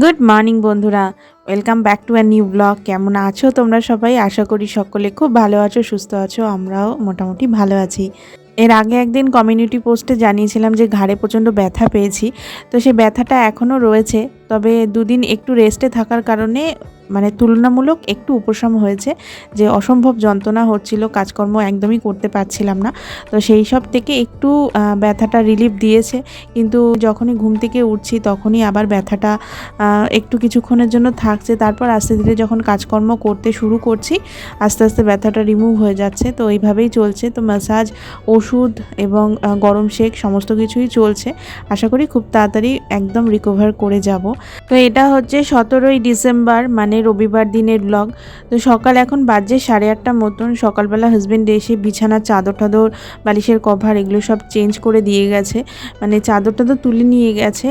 Good morning বন্ধুরা, welcome back to a new blog. কেমন আছো তোমরা সবাই? আশা করি সকলে খুব ভালো আছো, সুস্থ আছো, আমরাও মোটামুটি ভালো আছি। এর আগে একদিন কমিউনিটি পোস্টে জানিয়েছিলাম যে ঘাড়ে প্রচণ্ড ব্যথা পেয়েছি। তো সে ব্যথাটা এখনও রয়েছে, তবে দুদিন একটু রেস্টে থাকার কারণে মানে তুলনামূলক একটু উপশম হয়েছে যে অসম্ভব যন্ত্রণা হচ্ছিল, কাজকর্ম একদমই করতে পারছিলাম না। তো সেই সব থেকে একটু ব্যথাটা রিলিফ দিয়েছে। কিন্তু যখনই ঘুম থেকে উঠছি তখনই আবার ব্যথাটা একটু কিছুক্ষণের জন্য থাকছে। তারপর আস্তে ধীরে যখন কাজকর্ম করতে শুরু করছি, আস্তে আস্তে ব্যথাটা রিমুভ হয়ে যাচ্ছে। তো এইভাবেই চলছে। তো ম্যাসাজ ওষুধ এবং গরম শেক সমস্ত কিছুই চলছে। আশা করি খুব তাড়াতাড়ি একদম রিকভার করে যাব। তো এটা হচ্ছে সতেরোই ডিসেম্বর মানে রবিবার দিনের ব্লগ তো সকাল এখন বাজে সাড়ে আটটা মতন। সকালবেলা হাজব্যান্ড এসে বিছানা, চাদর টাদর বালিশের কভার এগুলো সব চেঞ্জ করে দিয়ে গেছে। মানে চাদর টাদর তুলে নিয়ে গেছে।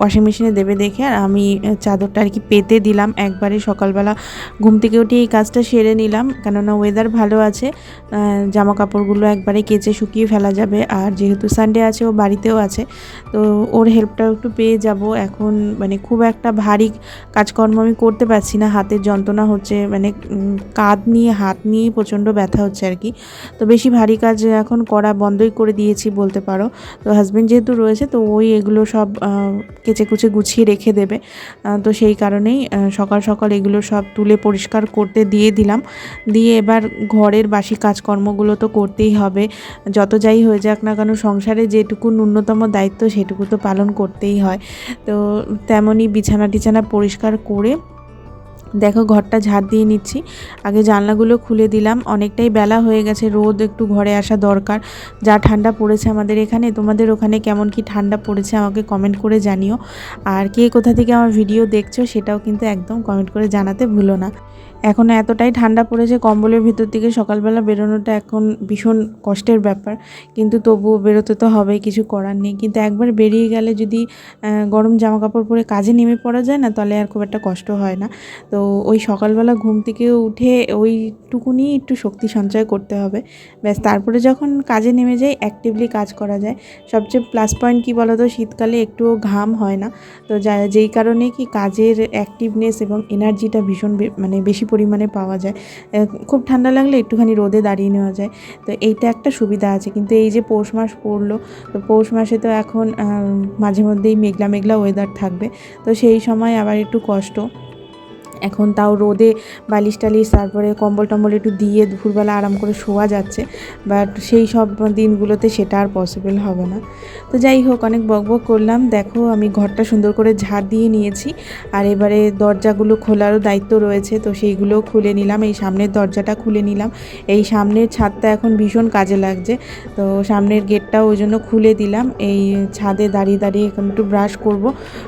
ওয়াশিং মেশিনে দেবে দেখে আর আমি চাদরটা আর কি পেতে দিলাম একবারে সকালবেলা। ঘুম থেকে উঠে এই কাজটা সেরে নিলাম, কেননা ওয়েদার ভালো আছে জামা কাপড়গুলো একবারে কেচে শুকিয়ে ফেলা যাবে। আর যেহেতু সানডে আছে, ও বাড়িতেও আছে, তো ওর হেল্পটাও একটু পেয়ে যাব। এখন মানে খুব একটা ভারী কাজকর্ম আমি করতে পারছি না, হাতের যন্ত্রণা হচ্ছে মানে কাঁধ নিয়ে, হাত নিয়ে প্রচণ্ড ব্যথা হচ্ছে আর কি। তো বেশি ভারী কাজ এখন করা বন্ধই করে দিয়েছি বলতে পারো। তো হাজব্যান্ড যেহেতু রয়েছে, তো ওই এগুলো সব কেচে কুচে গুছিয়ে রেখে দেবে। তো সেই কারণেই সকাল সকাল এগুলো সব তুলে পরিষ্কার করতে দিয়ে দিলাম। দিয়ে এবার ঘরের বাসি কাজকর্মগুলো তো করতেই হবে। যত যাই হয়ে যাক না কেন, সংসারে যেটুকু ন্যূনতম দায়িত্ব সেটুকু তো পালন করতেই হয়। তো তেমনই বিছানা টিছানা পরিষ্কার করে দেখো ঘরটা ঝাড় দিয়ে নিচ্ছি। আগে জানলাগুলো খুলে দিলাম। অনেকটাই বেলা হয়ে গেছে, রোদ একটু ঘরে আসা দরকার। যা ঠান্ডা পড়েছে আমাদের এখানে, তোমাদের ওখানে কেমন কি ঠান্ডা পড়েছে আমাকে কমেন্ট করে জানিও। আর কে কোথা থেকে আমার ভিডিও দেখছ, সেটাও কিন্তু একদম কমেন্ট করে জানাতে ভুলো না। এখন এতটাই ঠান্ডা পড়েছে কম্বলের ভিতর থেকে সকালবেলা বেরোনোটা এখন ভীষণ কষ্টের ব্যাপার। কিন্তু তবুও বেরোতে তো হবেই, কিছু করার নেই। কিন্তু একবার বেরিয়ে গেলে যদি গরম জামা কাপড় পরে কাজে নেমে পড়া যায় না, তাহলে আর খুব একটা কষ্ট হয় না। তো ওই সকালবেলা ঘুম থেকে উঠে ওইটুকুনি একটু শক্তি সঞ্চয় করতে হবে। ব্যাস, তারপরে যখন কাজে নেমে যাই অ্যাক্টিভলি কাজ করা যায়। সবচেয়ে প্লাস পয়েন্ট কী বলো তো শীতকালে একটুও ঘাম হয় না। তো যা, যেই কারণে কি কাজের অ্যাক্টিভনেস এবং এনার্জিটা ভীষণ মানে বেশি পরিমাণে পাওয়া যায়। খুব ঠান্ডা লাগলে একটুখানি রোদে দাঁড়িয়ে নেওয়া যায়। তো এইটা একটা সুবিধা আছে। কিন্তু এই যে পৌষ মাস পড়ল, তো পৌষ মাসে তো এখন মাঝে মধ্যেই মেঘলা মেঘলা ওয়েদার থাকবে। তো সেই সময় আবার একটু কষ্ট। এখন তাও রোদে বালিশ টালিশ, তারপরে কম্বল টম্বল একটু দিয়ে দুপুরবেলা আরাম করে শোয়া যাচ্ছে। বাট সেই সব দিনগুলোতে সেটা আর পসিবল হবে না। তো যাই হোক, অনেক বকবক করলাম। দেখো, আমি ঘরটা সুন্দর করে ঝাড় দিয়ে নিয়েছি। আর এবারে দরজাগুলো খোলারও দায়িত্ব রয়েছে, তো সেইগুলোও খুলে নিলাম। এই সামনের দরজাটা খুলে নিলাম। এই সামনের ছাদটা এখন ভীষণ কাজে লাগছে। তো সামনের গেটটাও ওই জন্য খুলে দিলাম। এই ছাদে দাঁড়িয়ে দাঁড়িয়ে এখন একটু ব্রাশ করব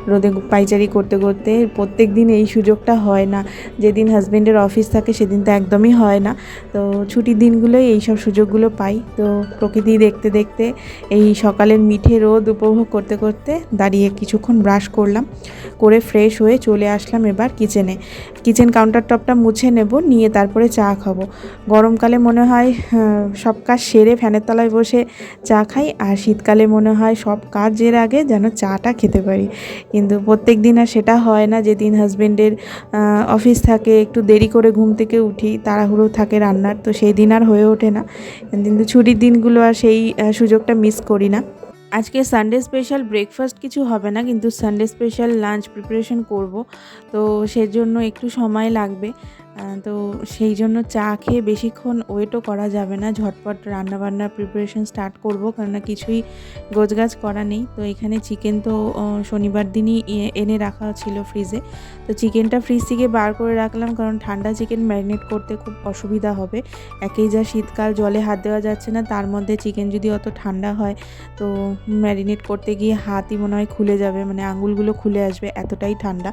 রোদে পাইচারি করতে করতে। প্রত্যেক দিন এই সুযোগটা হয়। না। যেদিন হাজব্যান্ডের অফিস থাকে সেদিন তো একদমই হয় না। তো ছুটির দিনগুলোই এই সব সুযোগগুলো পাই। তো প্রকৃতি দেখতে দেখতে এই সকালের মিঠে রোদ উপভোগ করতে করতে দাঁড়িয়ে কিছুক্ষণ ব্রাশ করলাম। করে ফ্রেশ হয়ে চলে আসলাম এবার কিচেনে কিচেন কাউন্টার টপটা মুছে নেব, নিয়ে তারপরে চা খাব। গরমকালে মনে হয় সব কাজ সেরে ফ্যানের তলায় বসে চা খাই। আর শীতকালে মনে হয় সব কাজের আগে যেন চাটা খেতে পারি। কিন্তু প্রত্যেক দিন আর সেটা হয় না। যেদিন হাজবেন্ডের অফিস থাকে, একটু দেরি করে ঘুম থেকে উঠি, তাড়াহুড়ো থাকে রান্নার, তো সেই দিন আর হয়ে ওঠে না। কিন্তু ছুটির দিনগুলো আর সেই সুযোগটা মিস করি না। আজকে সানডে স্পেশাল ব্রেকফাস্ট কিছু হবে না, কিন্তু সানডে স্পেশাল লাঞ্চ প্রিপারেশন করব। তো সেজন্য একটু সময় লাগবে। তো সেই জন্য চা খেয়ে বেশিক্ষণ ওয়েটও করা যাবে না। ঝটপট রান্নাবান্নার প্রিপারেশন স্টার্ট করব, কেননা কিছুই গোছগাছ করা নেই। তো এখানে চিকেন তো শনিবার দিনই এনে রাখা ছিল ফ্রিজে তো চিকেনটা ফ্রিজ থেকে বার করে রাখলাম, কারণ ঠান্ডা চিকেন ম্যারিনেট করতে খুব অসুবিধা হবে। একেই যা শীতকাল, জলে হাত দেওয়া যাচ্ছে না, তার মধ্যে চিকেন যদি অত ঠান্ডা হয়, তো ম্যারিনেট করতে গিয়ে হাতই মনে হয় খুলে যাবে মানে আঙুলগুলো খুলে আসবে, এতটাই ঠান্ডা।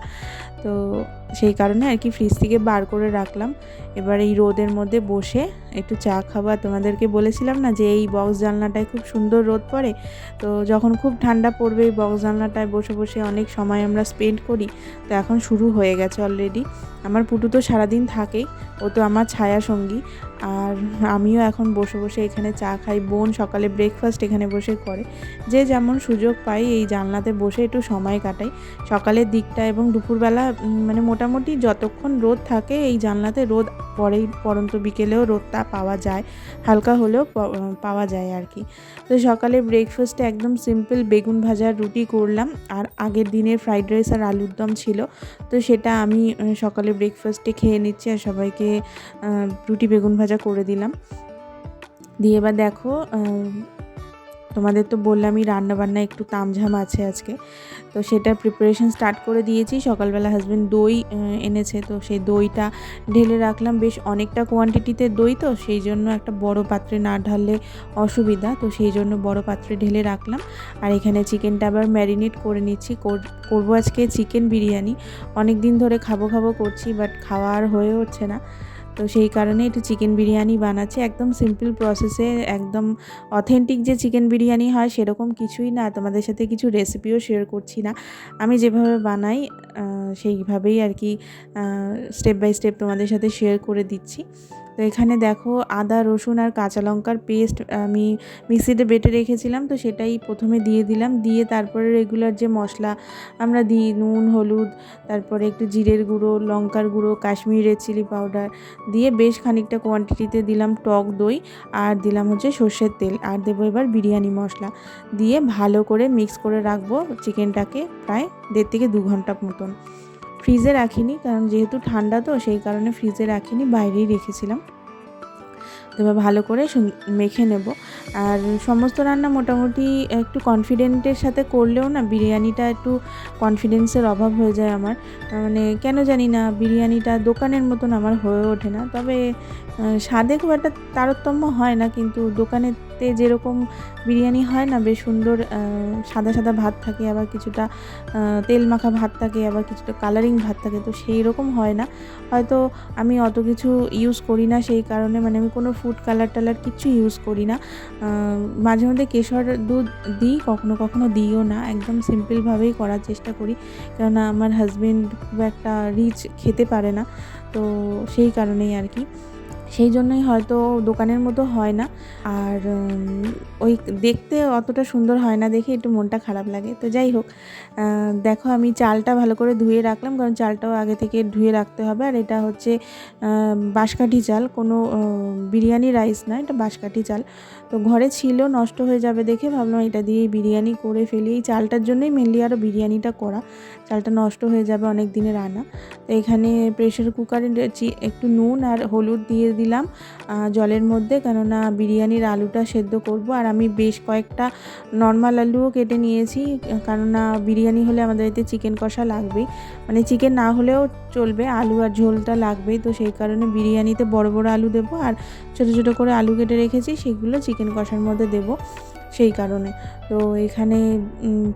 তো সেই কারণে আর কি ফ্রিজ থেকে বার করে রাখলাম। এবার এই রোদের মধ্যে বসে একটু চা খাবার তোমাদেরকে বলেছিলাম না যে এই বক্স জানলাটায় খুব সুন্দর রোদ পড়ে? তো যখন খুব ঠান্ডা পড়বে এই বক্স জানলাটায় বসে বসে অনেক সময় আমরা স্পেন্ড করি। তো এখন শুরু হয়ে গেছে অলরেডি আমার পুটু তো সারাদিন থাকেই। ও তো আমার ছায়া সঙ্গী। আর আমিও এখন বসে বসে এখানে চা খাই। বোন সকালে ব্রেকফাস্ট এখানে বসে করে। যে যেমন সুযোগ পাই এই জানলাতে বসে একটু সময় কাটাই। সকালের দিকটা এবং দুপুরবেলা মানে মোটামুটি যতক্ষণ রোদ থাকে, এই জানলাতে রোদ পরেই, পরন্ত বিকেলেও রোদটা পাওয়া যায়। হালকা হলেও পাওয়া যায় আর কি। তো সকালে ব্রেকফাস্টে একদম সিম্পল বেগুন ভাজা রুটি করলাম। আর আগের দিনের ফ্রাইড রাইস আর আলুর দম ছিল। তো সেটা আমি সকালে ব্রেকফাস্টে খেয়ে নিচ্ছি। আর সবাইকে রুটি, বেগুন ভাজা করে দিলাম। দিয়ে এবার দেখো তোমাদের তো বললামই রান্না বান্না একটু তামঝাম আছে আজকে। তো সেটার প্রিপারেশন স্টার্ট করে দিয়েছি। সকালবেলা হাজব্যান্ড দই এনেছে। তো সেই দইটা ঢেলে রাখলাম। বেশ অনেকটা কোয়ান্টিটিতে দই তো, সেই জন্য একটা বড় পাত্রে না ঢাললে অসুবিধা। তো সেই জন্য বড় পাত্রে ঢেলে রাখলাম। আর এখানে চিকেনটা আবার ম্যারিনেট করে নিচ্ছি। কর- করব আজকে চিকেন বিরিয়ানি। অনেক দিন ধরে খাব খাব করছি বাট খাওয়া আর হয়ে উঠছে না। তো সেই কারণে একটু চিকেন বিরিয়ানি বানাচ্ছি। একদম সিম্পল প্রসেসে একদম অথেন্টিক যে চিকেন বিরিয়ানি হয়, সেরকম কিছুই না। তোমাদের সাথে কিছু রেসিপিও শেয়ার করছি না। আমি যেভাবে বানাই সেইভাবেই আর কি স্টেপ বাই স্টেপ তোমাদের সাথে শেয়ার করে দিচ্ছি। তো এখানে দেখো আদা, রসুন আর কাঁচা লঙ্কার পেস্ট আমি মিক্সিতে বেটে রেখেছিলাম, তো সেটাই প্রথমে দিয়ে দিলাম। দিয়ে তারপরে রেগুলার যে মশলা আমরা দিই, নুন, হলুদ, তারপরে একটু জিরের গুঁড়ো, লঙ্কার গুঁড়ো, কাশ্মীরি রেড চিলি পাউডার দিয়ে বেশ খানিকটা কোয়ান্টিটিতে দিলাম টক দই আর দিলাম হচ্ছে সর্ষের তেল আর দেবো এবার বিরিয়ানি মশলা। দিয়ে ভালো করে মিক্স করে রাখব চিকেনটাকে প্রায় দেড় থেকে দু ঘণ্টা মতন। ফ্রিজে রাখিনি, কারণ যেহেতু ঠান্ডা তো, সেই কারণে ফ্রিজে রাখিনি, বাইরেই রেখেছিলাম। এবার ভালো করে মেখে নেব। আর সমস্ত রান্না মোটামুটি একটু কনফিডেন্টের সাথে করলেও না, বিরিয়ানিটা একটু কনফিডেন্সের অভাব হয়ে যায় আমার। মানে কেন জানি না, বিরিয়ানিটা দোকানের মতন আমার হয়ে ওঠে না। তবে স্বাদে খুব একটা তারতম্য হয় না, কিন্তু দোকানেতে যেরকম বিরিয়ানি হয় না, বেশ সুন্দর সাদা সাদা ভাত থাকে, আবার কিছুটা তেল মাখা ভাত থাকে, আবার কিছুটা কালারিং ভাত থাকে, তো সেই রকম হয় না। হয়তো আমি অত কিছু ইউজ করি না, সেই কারণে মানে আমি কোনো ফুড কালার টালার কিছু ইউজ করি না। মাঝে মধ্যে কেশর দুধ দিই, কখনো কখনো দিইও না, একদম সিম্পলভাবেই করার চেষ্টা করি। কেননা আমার হাজবেন্ড খুব একটা রিচ খেতে পারে না, তো সেই কারণেই আর কি। সেই জন্যই হয়তো দোকানের মতো হয় না। আর ওই দেখতে অতটা সুন্দর হয় না দেখে একটু মনটা খারাপ লাগে। তো যাই হোক দেখো আমি চালটা ভালো করে ধুয়ে রাখলাম, কারণ চালটাও আগে থেকে ধুয়ে রাখতে হবে। আর এটা হচ্ছে বাঁশকাঠি চাল। কোনো বিরিয়ানি, রাইস না, এটা বাঁশকাঠি চাল। তো ঘরে ছিল, নষ্ট হয়ে যাবে দেখে ভাবলাম এটা দিয়েই বিরিয়ানি করে ফেলি। এই চালটার জন্যই মেনলি আরও বিরিয়ানিটা করা। চালটা নষ্ট হয়ে যাবে অনেক দিনের রান্না তো এখানে প্রেশার কুকারে একটু নুন আর হলুদ দিয়ে দিলাম জলের মধ্যে। কেননা বিরিয়ানির আলুটা সেদ্ধ করব আর আমি বেশ কয়েকটা নর্মাল আলুও কেটে নিয়েছি। কেননা বিরিয়ানি হলে আমাদের এতে চিকেন কষা লাগবেই। মানে চিকেন না হলেও চলবে, আলু আর ঝোলটা লাগবেই। তো সেই কারণে বিরিয়ানিতে বড় বড় আলু দেবো আর ছোটো ছোটো করে আলু কেটে রেখেছি, সেগুলো চিকেন কষার মধ্যে দেবো। সেই কারণে। তো এখানে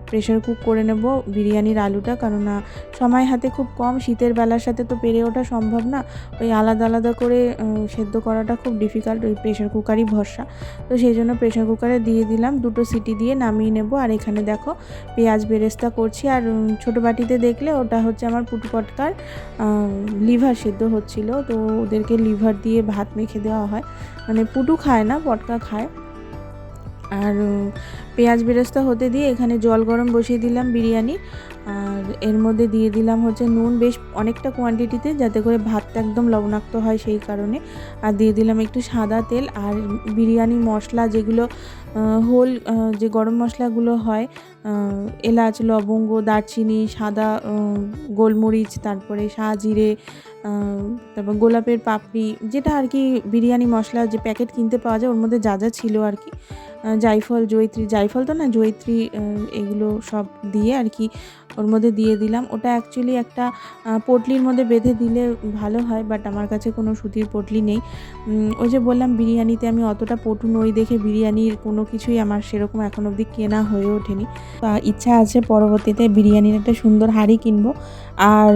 প্রেশার কুক করে নেব বিরিয়ানির আলুটা কেননা সময় হাতে খুব কম, শীতের বেলার সাথে তো পেরে ওঠা সম্ভব না। ওই আলাদা আলাদা করে সেদ্ধ করাটা খুব ডিফিকাল্ট ওই প্রেশার কুকারই ভরসা। তো সেই জন্য প্রেশার কুকারে দিয়ে দিলাম, দুটো সিটি দিয়ে নামিয়ে নেব। আর এখানে দেখো, পেঁয়াজ বেরেস্তা করছি। আর ছোটো বাটিতে দেখলে ওটা হচ্ছে আমার পুটু পটকার লিভার সেদ্ধ হচ্ছিল। তো ওদেরকে লিভার দিয়ে ভাত মেখে দেওয়া হয়। মানে পুটু খায় না, পটকা খায়। আর পেঁয়াজ বেরেস্তা হতে দিয়ে এখানে জল গরম বসিয়ে দিলাম বিরিয়ানি। আর এর মধ্যে দিয়ে দিলাম হচ্ছে নুন। বেশ অনেকটা কোয়ান্টিটিতে যাতে করে ভাতটা একদম লবণাক্ত হয় সেই কারণে। আর দিয়ে দিলাম একটু সাদা তেল। আর বিরিয়ানি মশলা যেগুলো হোল যে গরম মশলাগুলো হয় এলাচ লবঙ্গ দারচিনি সাদা গোলমরিচ তারপরে জিরে তারপর গোলাপের পাপড়ি যেটা আর কি বিরিয়ানি মশলা যে প্যাকেট কিনতে পাওয়া যায় ওর মধ্যে যা যা ছিল আর কি। আহ, জায়ফল জয়িত্রী জায়ফল তো না জয়িত্রী আহ, এগুলো সব দিয়ে আর কি ওর মধ্যে দিয়ে দিলাম। ওটা অ্যাকচুয়ালি একটা পটলির মধ্যে বেঁধে দিলে ভালো হয় বাট আমার কাছে কোনো সুতির পটলি নেই। ওই যে বললাম বিরিয়ানিতে আমি অতটা পটু নই দেখে বিরিয়ানির কোনো কিছুই আমার সেরকম এখন অবধি কেনা হয়ে ওঠেনি। ইচ্ছা আছে পরবর্তীতে বিরিয়ানির একটা সুন্দর হাড়ি কিনবো। আর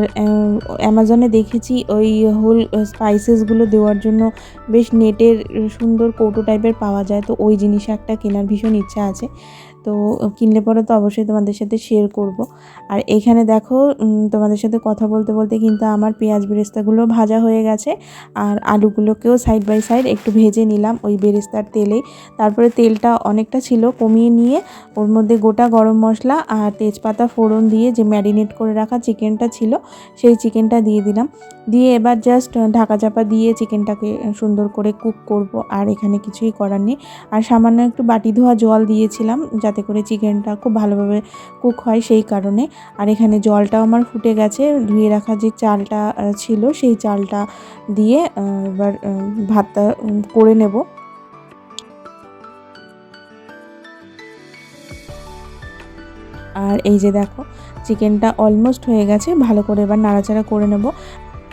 অ্যামাজনে দেখেছি ওই হোল স্পাইসেসগুলো দেওয়ার জন্য বেশ নেটের সুন্দর কৌটো টাইপের পাওয়া যায়। তো ওই জিনিস একটা কেনার ভীষণ ইচ্ছা আছে। তো কিনলে পরে তো অবশ্যই তোমাদের সাথে শেয়ার করব। আর এখানে দেখো তোমাদের সাথে কথা বলতে বলতে কিন্তু আমার পেঁয়াজ বেরেস্তাগুলো ভাজা হয়ে গেছে। আর আলুগুলোকেও সাইড বাই সাইড একটু ভেজে নিলাম ওই বেরেস্তার তেলেই তারপরে তেলটা অনেকটা ছিল কমিয়ে নিয়ে ওর মধ্যে গোটা গরম মশলা আর তেজপাতা ফোড়ন দিয়ে যে ম্যারিনেট করে রাখা চিকেনটা ছিল, সেই চিকেনটা দিয়ে দিলাম। দিয়ে এবার জাস্ট ঢাকা চাপা দিয়ে চিকেনটাকে সুন্দর করে কুক করব। আর এখানে কিছুই করার নেই। আর সামান্য একটু বাটি ধোয়া জল দিয়েছিলাম যাতে করে চিকেনটা খুব ভালোভাবে কুক হয় সেই কারণে। আর এখানে জলটাও আমার ফুটে গেছে। ধুয়ে রাখা যে চালটা ছিল সেই চালটা দিয়ে এবার ভাতটা করে নেব। আর এই যে দেখো চিকেনটা অলমোস্ট হয়ে গেছে। ভালো করে এবার নাড়াচাড়া করে নেব।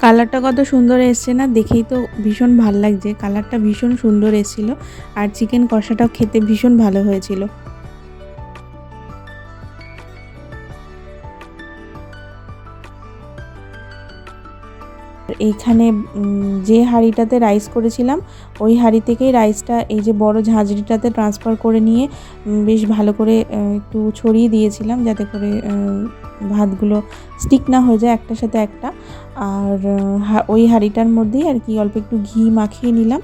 কালারটা কত সুন্দর এসছে না, দেখেই তো ভীষণ ভালো লাগছে। কালারটা ভীষণ সুন্দর এসেছিল আর চিকেন কষাটাও খেতে ভীষণ ভালো হয়েছিল। এইখানে যে হাঁড়িটাতে রাইস করেছিলাম, ওই হাঁড়ি থেকেই রাইসটা এই যে বড় ঝাঁঝরিটাতে ট্রান্সফার করে নিয়ে বেশ ভালো করে একটু ছড়িয়ে দিয়েছিলাম যাতে করে ভাতগুলো স্টিক না হয়ে যায় একটার সাথে একটা। আর ওই হাঁড়িটার মধ্যেই আর কি অল্প একটু ঘি মাখিয়ে নিলাম।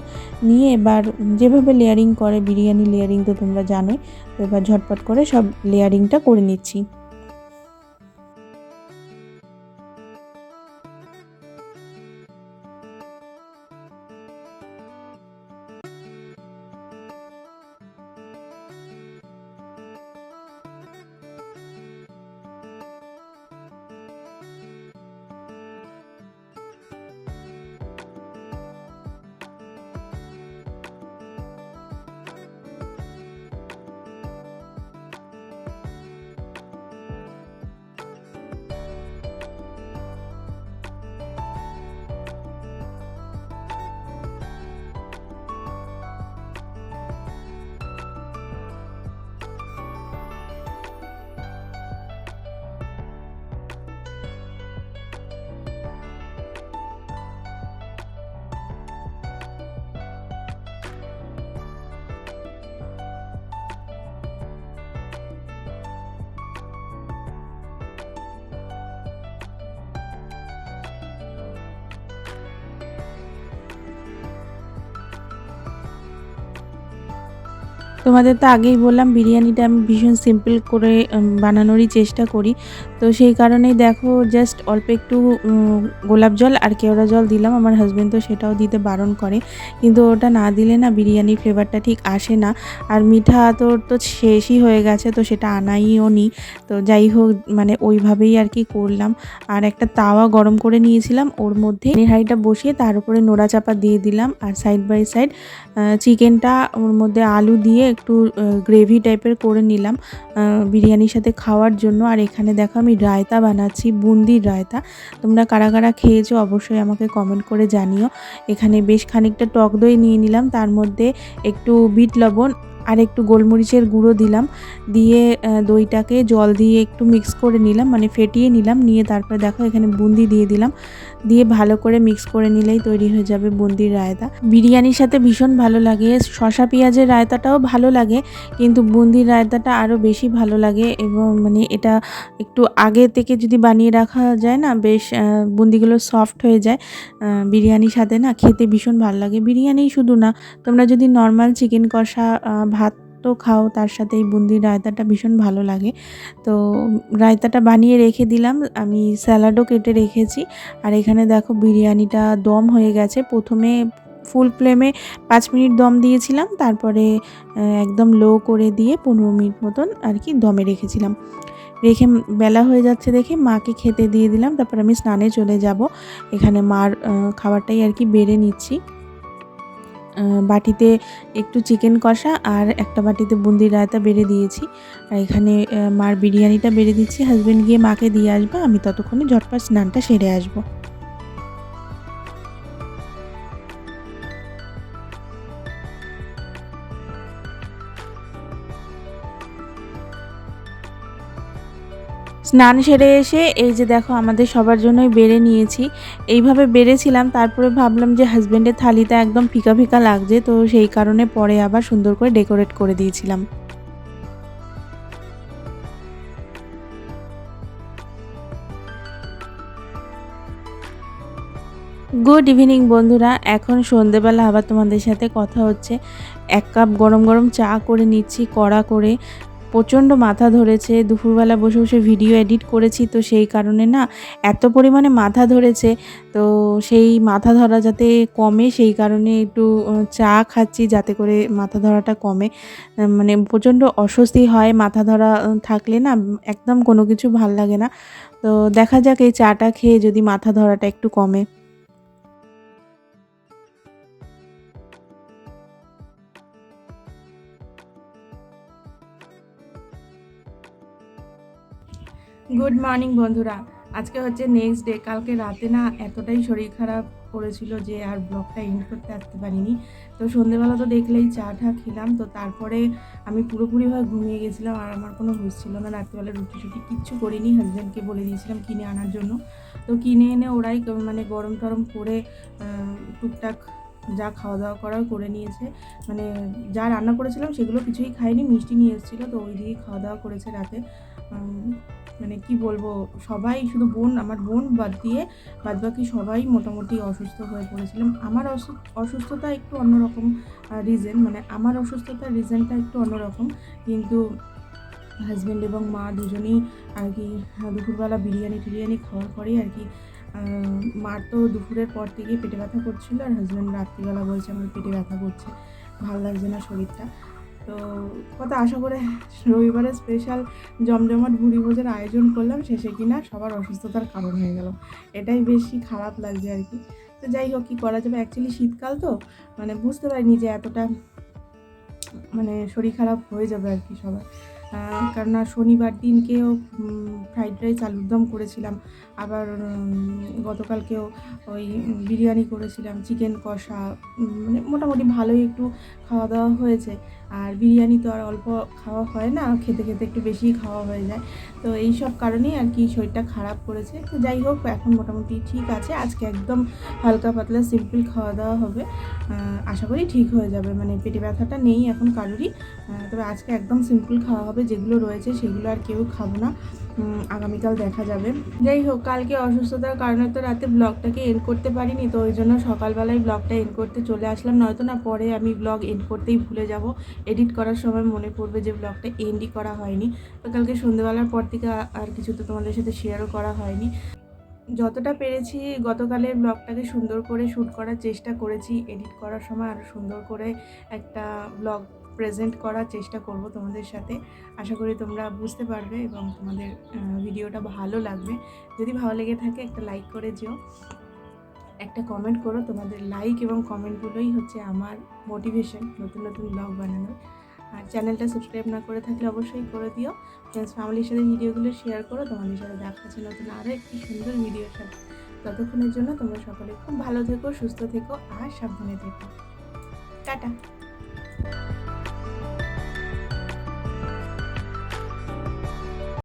নিয়ে এবার, যেভাবে লেয়ারিং করে, বিরিয়ানি লেয়ারিং তো তোমরা জানোই, তো এবার ঝটপট করে সব লেয়ারিংটা করে নিচ্ছি। তোমাদের তো আগেই বললাম বিরিয়ানিটা আমি ভীষণ সিম্পল করে বানানোরই চেষ্টা করি। তো সেই কারণেই দেখো জাস্ট অল্প একটু গোলাপ জল আর কেওড়া জল দিলাম। আমার হাজব্যান্ড তো সেটাও দিতে বারণ করে। কিন্তু ওটা না দিলে না বিরিয়ানির ফ্লেভারটা ঠিক আসে না। আর মিঠা তো তো শেষই হয়ে গেছে, তো সেটা আনাইও নি। তো যাই হোক মানে ওইভাবেই আর কি করলাম। আর একটা তাওয়া গরম করে নিয়েছিলাম। ওর মধ্যে হাঁড়িটা বসিয়ে তার উপরে নোড়া চাপা দিয়ে দিলাম। আর সাইড বাই সাইড চিকেনটা ওর মধ্যে আলু দিয়ে একটু গ্রেভি টাইপের করে নিলাম বিরিয়ানির সাথে খাওয়ার জন্য। আর এখানে দেখো আমি রায়তা বানাচ্ছি, বুন্দির রায়তা। তোমরা কারা কারা খেয়েছো অবশ্যই আমাকে কমেন্ট করে জানিও। এখানে বেশ খানিকটা টক দই নিয়ে নিলাম, তার মধ্যে একটু বিট লবণ আর একটু গোলমরিচের গুঁড়ো দিলাম, দিয়ে দইটাকে জল দিয়ে একটু মিক্স করে নিলাম মানে ফেটিয়ে নিলাম, নিয়ে তারপরে দেখো এখানে বুন্দি দিয়ে দিলাম, দিয়ে ভালো করে মিক্স করে নিলেই তৈরি হয়ে যাবে বুন্দির রায়তা। বিরিয়ানির সাথে ভীষণ ভালো লাগে শশা পেঁয়াজের রায়তাটাও ভালো লাগে, কিন্তু বুন্দির রায়তাটা আরও বেশি ভালো লাগে এবং মানে এটা একটু আগে থেকে যদি বানিয়ে রাখা যায় না, বেশ বুন্দিগুলো সফট হয়ে যায় বিরিয়ানির সাথে না খেতে ভীষণ ভালো লাগে। বিরিয়ানি শুধু না, তোমরা যদি নর্মাল চিকেন কষা ভাত তো খাও, তার সাথে এই বুন্দির রায়তাটা ভীষণ ভালো লাগে। তো রায়তাটা বানিয়ে রেখে দিলাম, আমি স্যালাডও কেটে রেখেছি। আর এখানে দেখো বিরিয়ানিটা দম হয়ে গেছে। প্রথমে ফুল ফ্লেমে পাঁচ মিনিট দম দিয়েছিলাম, তারপরে একদম লো করে দিয়ে পনেরো মিনিট মতন আর কি দমে রেখেছিলাম। রেখে বেলা হয়ে যাচ্ছে দেখে মাকে খেতে দিয়ে দিলাম, তারপর আমি স্নানে চলে যাব। এখানে মার খাবারটাই আর কি বেড়ে নিচ্ছি। বাটিতে একটু চিকেন কষা আর একটা বাটিতে বুন্দি রায়তা বেড়ে দিয়েছি। আর এখানে মার বিরিয়ানিটা বেড়ে দিচ্ছি। হাজব্যান্ড গিয়ে মাকে দিয়ে আসবে, আমি ততক্ষণে ঝটপট স্নানটা সেরে আসব। স্নান সেরে এসে এই যে দেখো আমাদের সবার জন্যই বেড়ে নিয়েছি। এইভাবে বেড়েছিলাম, তারপরে ভাবলাম যে হাজব্যান্ডের থালিটা একদম ফিকা ফিকা লাগছে, তো সেই কারণে পরে আবার সুন্দর করে ডেকোরেট করে দিয়েছিলাম। গুড ইভিনিং বন্ধুরা, এখন সন্ধেবেলা আবার তোমাদের সাথে কথা হচ্ছে। এক কাপ গরম গরম চা করে নিচ্ছি, কড়া করে। প্রচণ্ড মাথা ধরেছে। দুপুরবেলা বসে বসে ভিডিও এডিট করেছি, তো সেই কারণে না এত পরিমাণে মাথা ধরেছে। তো সেই মাথা ধরা যাতে কমে, সেই কারণে একটু চা খাচ্ছি যাতে করে মাথা ধরাটা কমে। মানে প্রচণ্ড অস্বস্তি হয় মাথা ধরা থাকলে না একদম কোনো কিছু ভালো লাগে না। তো দেখা যাক এই চাটা খেয়ে যদি মাথা ধরাটা একটু কমে। গুড মর্নিং বন্ধুরা। আজকে হচ্ছে নেক্সট ডে কালকে রাতে না এতটাই শরীর খারাপ করেছিল যে আর ব্লগটা এন্ড করতে আসতে পারিনি। তো সন্ধেবেলা তো দেখলেই চা টা খেলাম। তো তারপরে আমি পুরোপুরিভাবে ঘুমিয়ে গেছিলাম আর আমার কোনো হুঁশ ছিল না। রাত্রিবেলা রুটি টুটি কিচ্ছু করিনি। হাজব্যান্ডকে বলে দিয়েছিলাম কিনে আনার জন্য। তো কিনে এনে ওরাই মানে গরম টরম করে টুকটাক যা খাওয়া দাওয়া করার করে নিয়েছে। মানে যা রান্না করেছিলাম সেগুলো কিছুই খাইনি। মিষ্টি নিয়ে এসেছিল। তো ওই দিয়েই খাওয়া দাওয়া করেছে রাতে। মানে কি বলব, সবাই শুধু বোন, আমার বোন বাদ দিয়ে বাদ বাকি সবাই মোটামুটি অসুস্থ হয়ে পড়েছিলাম। আমার অসু- অসুস্থতা একটু অন্যরকম রিজন মানে আমার অসুস্থতার রিজনটা একটু অন্যরকম। কিন্তু হাজব্যান্ড এবং মা দুজনেই আর কি দুপুরবেলা বিরিয়ানি টিরিয়ানি খাওয়ার পরেই আর কি মার তো দুপুরের পর থেকে পেটে ব্যথা করছিল আর হাজব্যান্ড রাত্রিবেলা বলছে আমার পেটে ব্যথা করছে, ভালো লাগছে না শরীরটা। তো কত আশা করে রবিবারে স্পেশাল জমজমাট ভুড়ি ভোজের আয়োজন করলাম, শেষে কিনা সবার অসুস্থতার কারণ হয়ে গেল। এটাই বেশি খারাপ লাগছে আর কি। তো যাই হোক, কী করা যাবে? অ্যাকচুয়ালি শীতকাল তো মানে বুঝতে পারিনি যে এতটা মানে শরীর খারাপ হয়ে যাবে আর কি সবার। কেননা শনিবার দিনকেও ফ্রাইড রাইস আলুর দম করেছিলাম, আবার গতকালকেও ওই বিরিয়ানি করেছিলাম চিকেন কষা মানে মোটামুটি ভালোই একটু খাওয়া দাওয়া হয়েছে। আর বিরিয়ানি তো আর অল্প খাওয়া হয় না, খেতে খেতে একটু বেশি খাওয়া হয়ে যায়। তো এই সব কারণেই আর কি শরীরটা খারাপ করেছে। তো যাই হোক, এখন মোটামুটি ঠিক আছে। আজকে একদম হালকা পাতলা সিম্পল খাওয়া দাওয়া হবে। আশা করি ঠিক হয়ে যাবে। মানে পেটে ব্যথাটা নেই এখন কারোরই। তবে আজকে একদম সিম্পল খাওয়া হবে। যেগুলো রয়েছে সেগুলো আর কেউ খাব না। আগামীকাল দেখা যাবে। যাই হোক, কালকে অসুস্থতার কারণে তো রাতে ব্লগটাকে এন্ড করতে পারিনি, তো ওই জন্য সকালবেলায় ব্লগটা এন্ড করতে চলে আসলাম। নয়তো না পরে আমি ব্লগ এন্ড করতেই ভুলে যাব। এডিট করার সময় মনে পড়বে যে ব্লগটা এন্ডই করা হয়নি। তো কালকে সন্ধ্যেবেলার পর থেকে আর কিছু তো তোমাদের সাথে শেয়ারও করা হয়নি। যতটা পেরেছি গতকালের ব্লগটাকে সুন্দর করে শ্যুট করার চেষ্টা করেছি। এডিট করার সময় আরও সুন্দর করে একটা ব্লগ প্রেজেন্ট করার চেষ্টা করব তোমাদের সাথে। আশা করি তোমরা বুঝতে পারবে এবং তোমাদের ভিডিওটা ভালো লাগবে। যদি ভালো লেগে থাকে একটা লাইক করে যেও। একটা কমেন্ট করো, তোমাদের লাইক এবং কমেন্টগুলোই হচ্ছে আমার মোটিভেশন নতুন নতুন ব্লগ বানানোর। আর চ্যানেলটা সাবস্ক্রাইব না করে থাকলে অবশ্যই করে দিও। ফ্রেন্ডস ফ্যামিলির সাথে ভিডিওগুলো শেয়ার করো, তোমাদের সাথে দেখা হচ্ছে নতুন আরও একটি সুন্দর ভিডিওর সাথে। ততক্ষণের জন্য তোমরা সকলে খুব ভালো থেকো, সুস্থ থেকো আর সাবধানে থেকো। টাটা!